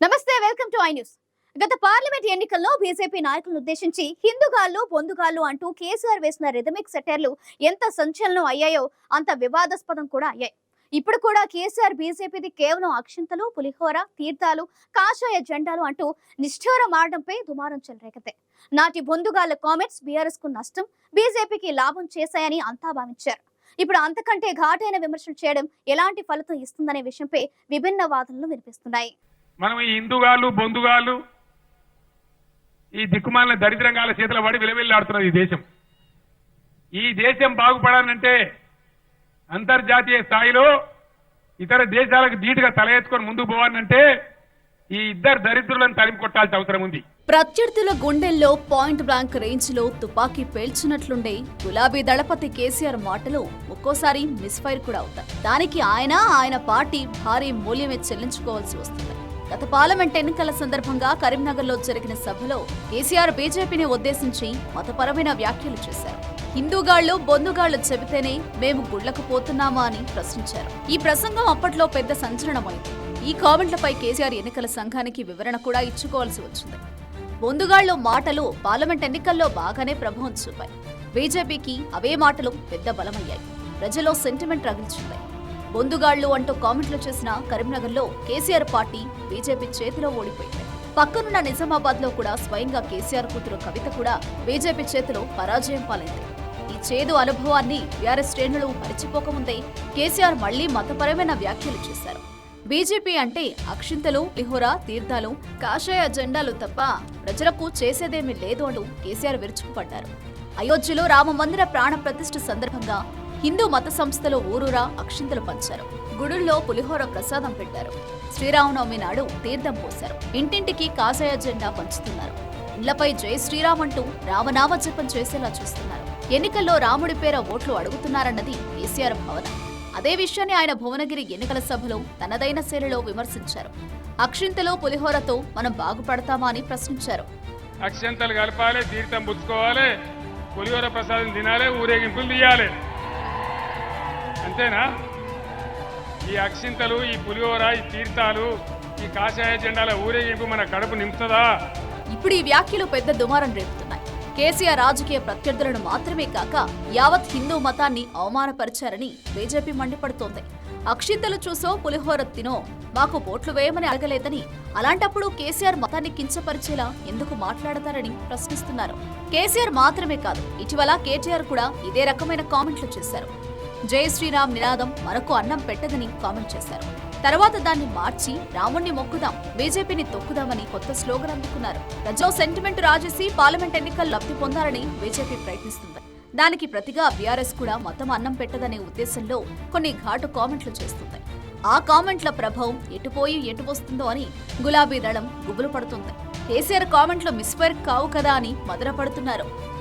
నమస్తే welcome to I news. గత parliament ఎన్నికల్లో బీజేపీ నాయకులను ఉద్దేశించి హిందుగాళ్ళు బొందుగాళ్ళు అంటూ కేసీఆర్ వేసిన రిథమిక్ సెటర్లు ఎంత సంచలనం అయ్యాయో అంత వివాదాస్పదం కూడా అయ్యాయి. ఇప్పుడు కూడా కేసీఆర్ బీజేపీది కేవలం అక్షింతలు పులిహోర తీర్థాలు కాషాయ జెండాలు అంటూ నిష్ఠూరం మారడంపై దుమారం చెలరేకతే నాటి బొందుగాళ్ళ కామెంట్స్ బీఆర్ఎస్కు నష్టం బీజేపీకి లాభం చేశాయని అంతా భావించారు. ఇప్పుడు అంతకంటే ఘాటైన విమర్శలు చేయడం ఎలాంటి ఫలితం ఇస్తుందనే విషయంపై విభిన్న వాదనలు వినిపిస్తున్నాయి. మనం ఈ హిందూగాళ్ళు బొందుగాళ్ళు ఈ దిక్కుమాలిన దరిద్రంగాల చేతుల పడి విలవిల్లాడుతున్నది ఈ దేశం. ఈ దేశం బాగుపడాలంటే అంతర్జాతీయ స్థాయిలో ఇతర దేశాలకు ధీటుగా తల ఎత్తుకొని ముందుకు పోవాలంటే ఈ ఇద్దరు దరిద్రులను తరిమి కొట్టాల్సిన అవసరం ఉంది. ప్రత్యర్థుల గుండెల్లో పాయింట్ బ్లాంక్ రేంజ్లో తుపాకీ పేల్చినట్లుండే గులాబీ దళపతి కేసీఆర్ మాటలు ఒక్కోసారి మిస్ఫైర్ కూడా అవుతాయి. దానికి ఆయన ఆయన పార్టీ భారీ మూల్యమే చెల్లించుకోవాల్సి వస్తుంది. గత పార్లమెంట్ ఎన్నికల సందర్భంగా కరీంనగర్లో జరిగిన సభలో కేసీఆర్ బీజేపీని ఉద్దేశించి మతపరమైన వ్యాఖ్యలు చేశారు. హిందూగాళ్ళు బొందుగాళ్ళు చెబితేనే మేము గుళ్ళకు పోతున్నామా అని ప్రశ్నించారు. ఈ ప్రసంగం అప్పట్లో పెద్ద సంచలనమైంది. ఈ కామెంట్లపై కేసీఆర్ ఎన్నికల సంఘానికి వివరణ కూడా ఇచ్చుకోవాల్సి వచ్చింది. బొందుగాళ్ళ మాటలు పార్లమెంట్ ఎన్నికల్లో బాగానే ప్రభావం చూపాయి. బీజేపీకి అవే మాటలు పెద్ద బలమయ్యాయి. ప్రజల్లో సెంటిమెంట్ రగిల్చున్నాయి బొందుగాళ్ళు అంటూ కామెంట్లు చేసిన కరీంనగర్లో కేసీఆర్ పార్టీ బీజేపీ చేతిలో ఓడిపోయింది. పక్కనున్న నిజామాబాద్లో కూడా స్వయంగా కేసీఆర్ కూతురు కవిత కూడా బీజేపీ చేతిలో పరాజయం పాలైంది. ఈ చేదు అనుభవాన్ని బీఆర్ఎస్ శ్రేణులు మరిచిపోకముందే కేసీఆర్ మళ్ళీ మతపరమైన వ్యాఖ్యలు చేశారు. బీజేపీ అంటే అక్షింతలు లిహోర తీర్థాలు కాషాయ జెండాలు తప్ప ప్రజలకు చేసేదేమీ లేదు అంటూ కేసీఆర్ విరుచుకుపడ్డారు. అయోధ్యలో రామ మందిర ప్రాణ ప్రతిష్ఠ సందర్భంగా హిందూ మత సంస్థలు ఊరూరా అక్షింతలు పంచారు. గుడుల్లో పులిహోర ప్రసాదం పెట్టారు. శ్రీరామనవమి నాడు తీర్థం పోశారు. ఇంటింటికి కాషాయ జెండా పంచుతున్నారు. ఇళ్ళపై జై శ్రీరామ్ అంటూ రామనామ జపం చేసేలా చూస్తున్నారు. ఎన్నికల్లో రాముడి పేర ఓట్లు అడుగుతున్నారన్నది కేసీఆర్ భావన. అదే విషయాన్ని ఆయన భువనగిరి ఎన్నికల సభలో తనదైన శైలిలో విమర్శించారు. అక్షింతలో పులిహోరతో మనం బాగుపడతామా అని ప్రశ్నించారు. అక్షంతలు కలపాలి తీర్థం పుచ్చుకోవాలి పులిహోర ప్రసాదం తినాలి ఊరేగింపులు తీయాలి. అంతేనా? ఈ అక్షింతలు ఈ పులిహోర ఈ తీర్థాలు ఈ కాషాయ జెండాల ఊరేగింపు మన కడుపు నింపుతుందా? ఇప్పుడు ఈ వ్యాఖ్యలు పెద్ద దుమారం రేపుతున్నాయి. కేసీఆర్ రాజకీయ ప్రత్యర్థులను మాత్రమే కాక యావత్ హిందూ మతాన్ని అవమానపరిచారని బీజేపీ మండిపడుతోంది. అక్షింతలు చూసో పులిహోర తినో మాకు ఓట్లు వేయమని అడగలేదని అలాంటప్పుడు కేసీఆర్ మతాన్ని కించపరిచేలా ఎందుకు మాట్లాడతారని ప్రశ్నిస్తున్నారు. కేసీఆర్ మాత్రమే కాదు ఇటీవల కేటీఆర్ కూడా ఇదే రకమైన కామెంట్లు చేశారు. జై శ్రీరామ్ నినాదం మనకు అన్నం పెట్టదని కామెంట్ చేశారు. తర్వాత దాన్ని మార్చి రాముణ్ణి మొక్కుదాం బీజేపీని తొక్కుదామని కొత్త స్లోగన్ అందుకున్నారు. ప్రజలో సెంటిమెంట్ రాజేసి పార్లమెంట్ ఎన్నికలు లబ్ధి పొందాలని బీజేపీ ప్రయత్నిస్తుంది. దానికి ప్రతిగా బీఆర్ఎస్ కూడా మతం అన్నం పెట్టదనే ఉద్దేశంలో కొన్ని ఘాటు కామెంట్లు చేస్తుంది ఆ కామెంట్ల ప్రభావం ఎటుపోయి ఎటు వస్తుందో అని గులాబీ దళం గుబులు పడుతుంది. కేసీఆర్ కామెంట్లు మిస్ఫైర్ కావు కదా అని మదనపడుతున్నారు.